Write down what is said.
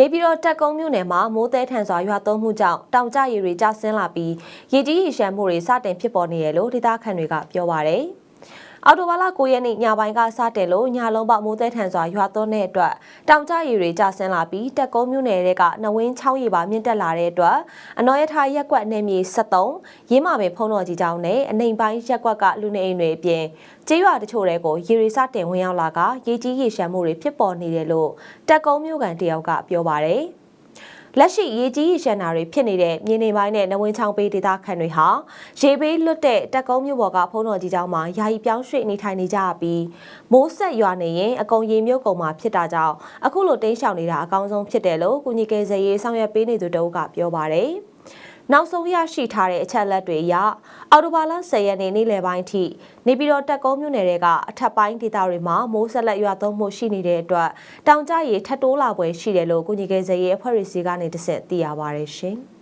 နေပြည်တော်တက်ကုန်းမြို့နယ်မှာမိုးသည်ထန်စွာရွာသွန်းမှုကြောင့်တောင်ကျရေတွေကျဆင်းလာပြီးရေကြီးရေရှမ်းမှုတွေစတင်ဖြစ်ပေါ်နေရလို့ဒေသခံတွေကပြောပါရယ်။ အော်တိုဘာလ9ရက်နေ့ညပိုင်းကစတင်လို့ညလုံးပေါက်မိုးသည်ထန်စွာရွာသွန်းတဲ့အတွက်တောင်ကျရေတွေကျဆင်းလာပြီးတက်ကုန်းမြို့နယ်ကနဝင်းချောင်းရေပါမြင့်တက်လာတဲ့အတွက်အနော်ရထားရက်ကွက်နယ်မြေ73ရင်းမာပင်ဖုံတော်ကြီးကျောင်းနဲ့အနိုင်ပိုင်းရက်ကွက်ကလူနေအိမ်တွေအပြင်ကျေးရွာတချို့တွေကိုရေရီစတင်ဝင်ရောက်လာကရေကြီးရေရှမ်းမှုတွေဖြစ်ပေါ်နေတယ်လို့တက်ကုန်းမြို့ကန်တယောက်ကပြောပါတယ်။ လက်ရှိရေကြီးရေရှမ်းတာတွေဖြစ်နေတဲ့မြေနေပိုင်းနဲ့နဝင်းချောင်းပေးဒေသခံတွေဟာရေဘေးလွတ်တဲ့တက်ကုန်းမြို့ပေါ်ကဖုံးတော်ကြီးကျောင်းမှာယာယီပြောင်းရွှေ့နေထိုင်နေကြပြီးမိုးဆက်ရွာနေရင်အကုန်ရေမြုပ်ကုန်မှာဖြစ်တာကြောင့်အခုလိုတင်းရှောင်နေတာအကောင်းဆုံးဖြစ်တယ်လို့ကုညီကယ်ဆယ်ရေးဆောင်ရွက်ပေးနေသူတအုပ်ကပြောပါတယ်။ နောက်ဆုံးရရှိထားတဲ့အချက်အလက်တွေအရအော်တိုဘာလ10ရက်နေ့နေ့လယ်ပိုင်းထိနေပြည်တော်တက်ကုန်းမြို့နယ်တွေကအထက်ပိုင်းဒေသတွေမှာမိုးဆက်လက်ရွာသွန်းမှုရှိနေတဲ့အတွက်တောင်ကျရေထပ်တိုးလာပွဲရှိတယ်လို့ကုညီကယ်ဆယ်ရေးအဖွဲ့အစည်းကနေတဆင့်သိရပါရရှင်။